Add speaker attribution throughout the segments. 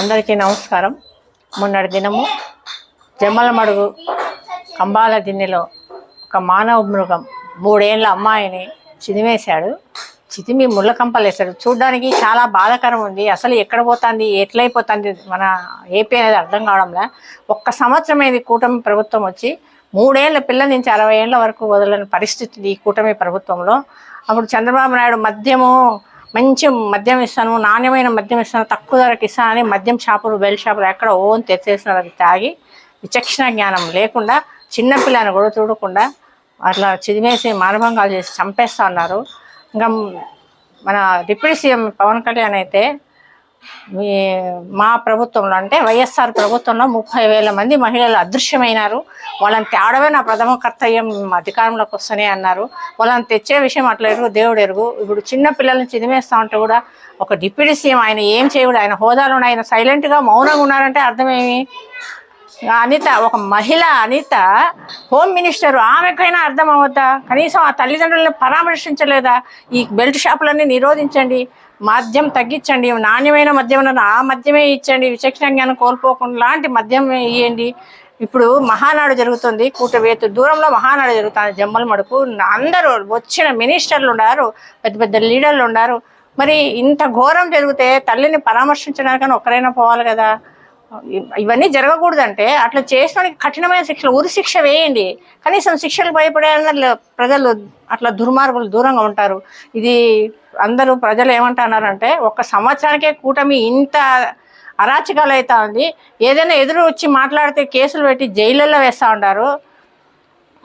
Speaker 1: అందరికీ నమస్కారం. మొన్నటి దినము జమ్మలమడుగు కంబాల దిన్నెలో ఒక మానవ మృగం మూడేళ్ళ అమ్మాయిని చిదిమేశాడు. చితిమి ముళ్ళకంపలేశాడు. చూడ్డానికి చూడడానికి చాలా బాధాకరం ఉంది. అసలు ఎక్కడ పోతుంది? ఎట్లయిపోతుంది? మన ఏపీ అనేది అర్థం కావడంలా. ఒక్క సంవత్సరం కూటమి ప్రభుత్వం వచ్చి. మూడేళ్ళ పిల్లల నుంచి అరవై ఏళ్ళ వరకు వదలని పరిస్థితి ఈ కూటమి ప్రభుత్వంలో. అప్పుడు చంద్రబాబు నాయుడు మద్యము మంచి మద్యం ఇస్తాను నాణ్యమైన మద్యం ఇస్తాను తక్కువ ధరకి ఇస్తానని మద్యం షాపులు బెల్ షాపులు ఎక్కడ ఓన్ తెచ్చేసిన అది తాగి విచక్షణ జ్ఞానం లేకుండా చిన్నపిల్లని కూడా చూడకుండా అట్లా చిదిమేసి మానభంగాలు చేసి చంపేస్తా ఉన్నారు. ఇంకా మన డిప్యూటీ సీఎం పవన్ కళ్యాణ్ అయితే మా ప్రభుత్వంలో అంటే వైఎస్ఆర్ ప్రభుత్వంలో ముప్పై వేల మంది మహిళలు అదృశ్యమైనారు. వాళ్ళని తేడమే నా ప్రథమ కర్తవ్యం అధికారంలోకి వస్తూనే అన్నారు. వాళ్ళని తెచ్చే విషయం అట్లా ఎరుగు దేవుడు ఎరుగు. ఇప్పుడు చిన్న పిల్లల్ని చిదిమేస్తా ఉంటే కూడా ఒక డిప్యూటీ సీఎం ఆయన ఏం చేయడు? ఆయన హోదాలో ఉన్న ఆయన సైలెంట్గా మౌనంగా ఉన్నారంటే అర్థమేమి? అనిత ఒక మహిళ అనిత హోమ్ మినిస్టర్ ఆమెకైనా అర్థం అవుతా కనీసం ఆ తల్లిదండ్రులను పరామర్శించలేదా? ఈ బెల్ట్ షాపులన్నీ నిరోధించండి మద్యం తగ్గించండి నాణ్యమైన మద్యం ఆ మద్యమే ఇచ్చండి విచక్షణ జ్ఞానం కోల్పోకుండా లాంటి మద్యం ఇవ్వండి ఇప్పుడు మహానాడు జరుగుతుంది కూటవేతు దూరంలో మహానాడు జరుగుతుంది జమ్మల మడుపు. అందరూ వచ్చిన మినిస్టర్లు ఉన్నారు పెద్ద పెద్ద లీడర్లు ఉన్నారు. మరి ఇంత ఘోరం జరిగితే తల్లిని పరామర్శించడానికని ఒక్కరైనా పోవాలి కదా? ఇవన్నీ జరగకూడదంటే అట్లా చేసినానికి కఠినమైన శిక్షలు ఉరి శిక్ష వేయండి. కనీసం శిక్షలు భయపడే ప్రజలు అట్లా దుర్మార్గులు దూరంగా ఉంటారు. ఇది అందరూ ప్రజలు ఏమంటున్నారంటే ఒక సంవత్సరానికే కూటమి ఇంత అరాచకాలు అవుతా ఉంది. ఏదైనా ఎదురు వచ్చి మాట్లాడితే కేసులు పెట్టి జైళ్ళల్లో వేస్తూ ఉంటారు.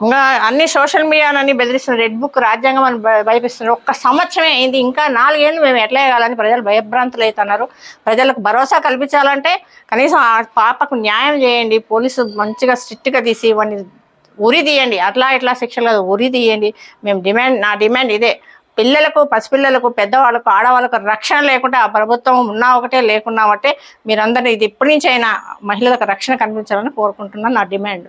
Speaker 1: ఇంకా అన్ని సోషల్ మీడియాలన్నీ బెదిరిస్తున్నారు రెడ్ బుక్ రాజ్యాంగం అని భయ- భయపిస్తున్నారు ఒక్క సంవత్సరమే అయింది. ఇంకా నాలుగేళ్ళు మేము ఎట్లా వేయాలని ప్రజలు భయభ్రాంతులు అవుతున్నారు ప్రజలకు భరోసా కల్పించాలంటే కనీసం ఆ పాపకు న్యాయం చేయండి. పోలీసు మంచిగా స్ట్రిక్ట్గా తీసి ఇవన్నీ ఉరి తీయండి. అట్లా ఇట్లా శిక్షలు కాదు. ఉరి తీయండి. మేము డిమాండ్ నా డిమాండ్ ఇదే. పిల్లలకు పసిపిల్లలకు పెద్దవాళ్ళకు ఆడవాళ్ళకు రక్షణ లేకుండా ఆ ప్రభుత్వం ఉన్నా ఒకటే లేకున్నా ఒకటే మీరందరూ ఇది ఇప్పటి నుంచైనా అయినా మహిళలకు రక్షణ కల్పించాలని కోరుకుంటున్నాను. నా డిమాండ్.